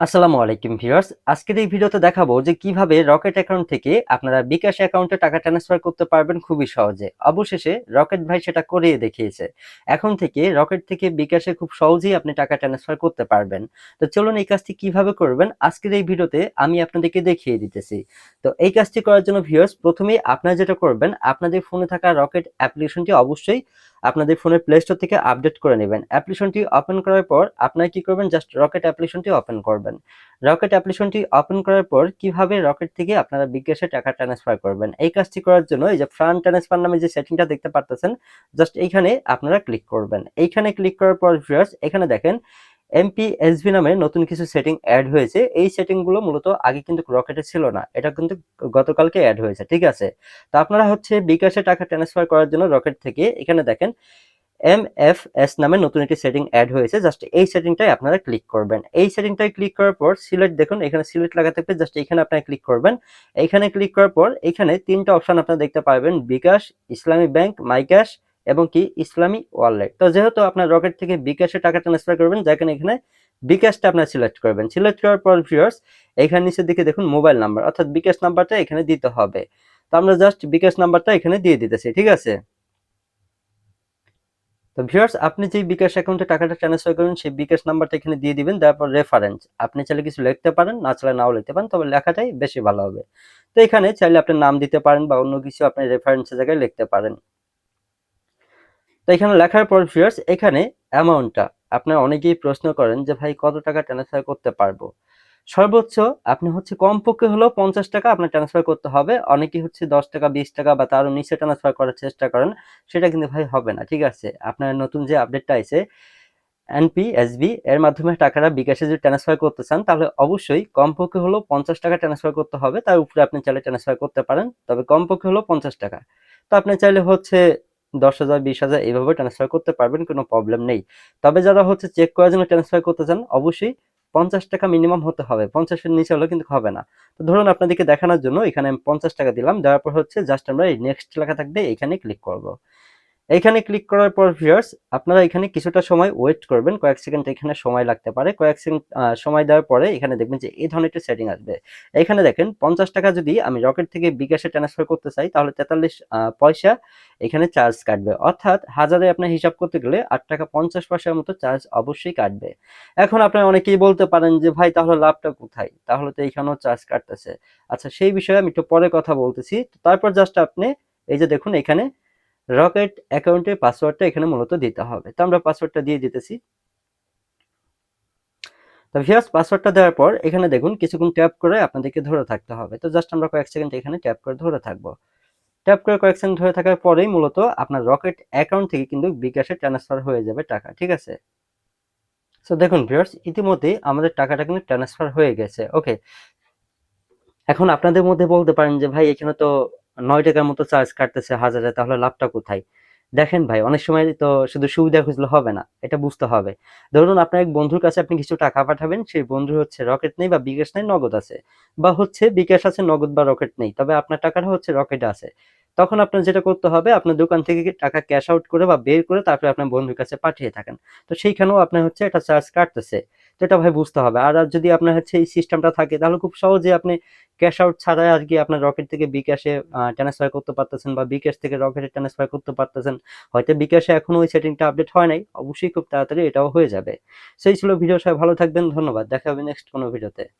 আসসালামু আলাইকুম ভিউয়ার্স। আজকের এই ভিডিওতে দেখাবো যে কীভাবে রকেট অ্যাকাউন্ট থেকে আপনারা বিকাশ অ্যাকাউন্টে টাকা ট্রান্সফার করতে পারবেন খুবই সহজে। অবশেষে রকেট ভাই সেটা করিয়ে দেখিয়েছে। এখন থেকে রকেট থেকে বিকাশে খুব সহজেই আপনি টাকা ট্রান্সফার করতে পারবেন। তো চলুন এই কাজটি কীভাবে করবেন? আজকের এই ভিডিওতে আমি আপনাদেরকে দেখিয়ে দিতেছি। তো এই কাজটি করার জন্য ভিউয়ার্স, প্রথমেই আপনারা যেটা করবেন, আপনাদের ফোনে থাকা রকেট অ্যাপ্লিকেশনটি অবশ্যই আপনাদের ফোনের প্লে স্টোর থেকে আপডেট করে নেবেন। অ্যাপ্লিকেশনটি ওপেন করার পর আপনারা কি করবেন? জাস্ট রকেট অ্যাপ্লিকেশনটি ওপেন করবেন। রকেট অ্যাপ্লিকেশনটি ওপেন করার পর কীভাবে রকেট থেকে আপনারা বিকাশে টাকা ট্রান্সফার করবেন? এই কাজটি করার জন্য এই যে ফান্ড ট্রান্সফার নামে যে সেটিংটা দেখতে পারতেছেন জাস্ট এইখানে আপনারা ক্লিক করবেন। এইখানে ক্লিক করার পর ভিউয়ার্স এখানে দেখেন এমপিএসভি নামে নতুন কিছু সেটিং অ্যাড হয়েছে। এই সেটিংগুলো মূলত আগে কিন্তু রকেটে ছিল না। এটা কিন্তু গতকালকে অ্যাড হয়েছে, ঠিক আছে? তো আপনারা হচ্ছে বিকাশে টাকা ট্রান্সফার করার জন্য রকেট থেকে এখানে দেখেন এম এফ এস নামে নতুন একটি সেটিং অ্যাড হয়েছে। জাস্ট এই সেটিংটাই আপনারা ক্লিক করবেন। এই সেটিংটাই ক্লিক করার পর সিলেক্ট দেখুন, এখানে সিলেক্ট লাগা থাকবে, জাস্ট এখানে আপনারা ক্লিক করবেন। এইখানে ক্লিক করার পর এখানে তিনটা অপশন আপনারা দেখতে পারবেন, বিকাশ, ইসলামী ব্যাংক মাই ক্যাশ এবং কি ইসলামী ওয়ালেট। তো যেহেতু আপনার রকেট থেকে বিকাশে টাকা ট্রান্সফার করবেন যেখানে এখানে বিকাশটা আপনার সিলেক্ট করবেন। সিলেক্ট করার পর ভিউয়ার্স এখানে নিচের দিকে দেখুন মোবাইল নাম্বার অর্থাৎ বিকাশ নাম্বারটা এখানে দিতে হবে। তো আমরা জাস্ট বিকাশ নাম্বারটা এখানে দিয়ে দিতেছি, ঠিক আছে? তো ভিউয়ার্স আপনি যে বিকাশ অ্যাকাউন্টে টাকাটা ট্রান্সফার করবেন, সেই বিকাশ নাম্বারটা এখানে দিয়ে দিবেন তারপর রেফারেন্স আপনি চাইলে কিছু লিখতে পারেন, না চাইলে নাও লিখতে পারেন, তবে লেখাটাই বেশি ভালো হবে। তো এখানে চাইলে আপনি নাম দিতে পারেন বা অন্য কিছু আপনি রেফারেন্সের জায়গায় লিখতে পারেন। তো এখানে লেখার পর ভিউয়ার্স এখানে অ্যামাউন্টটা আপনারা অনেকেই প্রশ্ন করেন যে, ভাই, কত টাকা ট্রান্সফার করতে পারব? সর্বোচ্চ আপনি হচ্ছে কমপক্ষে হলেও পঞ্চাশ টাকা আপনার ট্রান্সফার করতে হবে। অনেকে হচ্ছে দশ টাকা, বিশ টাকা বা তারও নিচে ট্রান্সফার করার চেষ্টা করেন। সেটা কিন্তু ভাই হবে না, ঠিক আছে? আপনার নতুন যে আপডেটটা আছে এনপি এসবি এর মাধ্যমে টাকাটা বিকাশে যদি ট্রান্সফার করতে চান, তাহলে অবশ্যই কমপক্ষে হলেও পঞ্চাশ টাকা ট্রান্সফার করতে হবে। তার উপরে আপনি চাইলে ট্রান্সফার করতে পারেন, তবে কমপক্ষে হলেও পঞ্চাশ টাকা। তো আপনি চাইলে হচ্ছে দশ হাজার, বিশ হাজার এইভাবে ট্রান্সফার করতে পারবেন, কোনো প্রবলেম নেই। তবে যারা হচ্ছে চেক করার জন্য ট্রান্সফার করতে চান, অবশ্যই পঞ্চাশ টাকা মিনিমাম হতে হবে। পঞ্চাশের নিচে হলে কিন্তু হবে না। তো ধরুন আপনাদেরকে দেখানোর জন্য এখানে আমি পঞ্চাশ টাকা দিলাম, দেওয়ার পর হচ্ছে জাস্ট আমরা এই নেক্সট লেখা থাকবে এখানে ক্লিক করব। এখানে ক্লিক করার পর ভিউয়ার্স আপনারা এখানে কিছুটা সময় ওয়েট করবেন। কয়েক সেকেন্ড এখানে সময় লাগতে পারে। কয়েক সেকেন্ড সময় দেওয়ার পরে এখানে দেখবেন যে এই ধরনের একটা সেটিং আসবে। এখানে দেখেন, পঞ্চাশ টাকা যদি আমি রকেট থেকে বিকাশে ট্রান্সফার করতে চাই, তাহলে তেতাল্লিশ পয়সা এখানে চার্জ কাটবে। অর্থাৎ হাজারে আপনার হিসাব করতে গেলে আট টাকা পঞ্চাশ পয়সার মতো চার্জ অবশ্যই কাটবে। এখন আপনারা অনেকেই বলতে পারেন যে, ভাই, তাহলে লাভটা কোথায়? তাহলে তো এইখানেও চার্জ কাটতেছে। আচ্ছা সেই বিষয়ে আমি একটু পরে কথা বলতেছি। তারপর জাস্ট আপনি, এই যে দেখুন, এখানে রকেট অ্যাকাউন্টের পাসওয়ার্ডটা এখানে মূলত দিতে হবে। তো আমরা পাসওয়ার্ডটা দিয়ে দিতেছি। তো ভিউয়ার্স পাসওয়ার্ডটা দেওয়ার পর এখানে দেখুন, কিছুক্ষণ ট্যাপ করে আপনাদেরকে ধরে থাকতে হবে। তো জাস্ট আমরা কয়েক সেকেন্ড এখানে ট্যাপ করে ধরে থাকব। ট্যাপ করে কয়েক সেকেন্ড ধরে থাকার পরেই মূলত আপনার রকেট অ্যাকাউন্ট থেকে কিন্তু বিকাশে ট্রান্সফার হয়ে যাবে টাকা, ঠিক আছে? সো দেখুন ভিউয়ার্স ইতিমধ্যেই আমাদের টাকাটা কিন্তু ট্রান্সফার হয়ে গেছে। ওকে এখন আপনাদের মধ্যে বলতে পারেন যে, ভাই, এখানে তো নয় টাকার মতো চার্জ কাটতেছে হাজারে, তাহলে লাভটা কোথায়? দেখেন ভাই, অনেক সময় তো শুধু সুবিধা খুঁজলে হবে না, এটা বুঝতে হবে। ধরুন আপনার এক বন্ধুর কাছে আপনি কিছু টাকা পাঠাবেন, সেই বন্ধু হচ্ছে রকেট নেই বা বিকাশ নেই, নগদ আছে। বা হচ্ছে বিকাশ আছে, নগদ বা রকেট নেই, তবে আপনার টাকাটা হচ্ছে রকেট আছে। তখন আপনার যেটা করতে হবে, আপনার দোকান থেকে টাকা ক্যাশ আউট করে বা বের করে তারপরে আপনার বন্ধুর কাছে পাঠিয়ে থাকেন। তো সেইখানেও আপনার হচ্ছে একটা চার্জ কাটতেছে। তো এটা ভাই বুঝতে হবে। আর যদি আপনার হচ্ছে এই সিস্টেমটা থাকে, তাহলে খুব সহজে আপনি ক্যাশ আউট ছাড়াই আর কি আপনার রকেট থেকে বিকাশে ট্রান্সফার করতে পারতেছেন বা বিকাশ থেকে রকেটে ট্রান্সফার করতে পারতেছেন। হয়তো বিকাশে এখনও ওই সেটিংটা আপডেট হয় নাই, অবশ্যই খুব তাড়াতাড়ি এটাও হয়ে যাবে। সেই ছিল ভিডিও, সবাই ভালো থাকবেন, ধন্যবাদ। দেখা হবে নেক্সট কোনো ভিডিওতে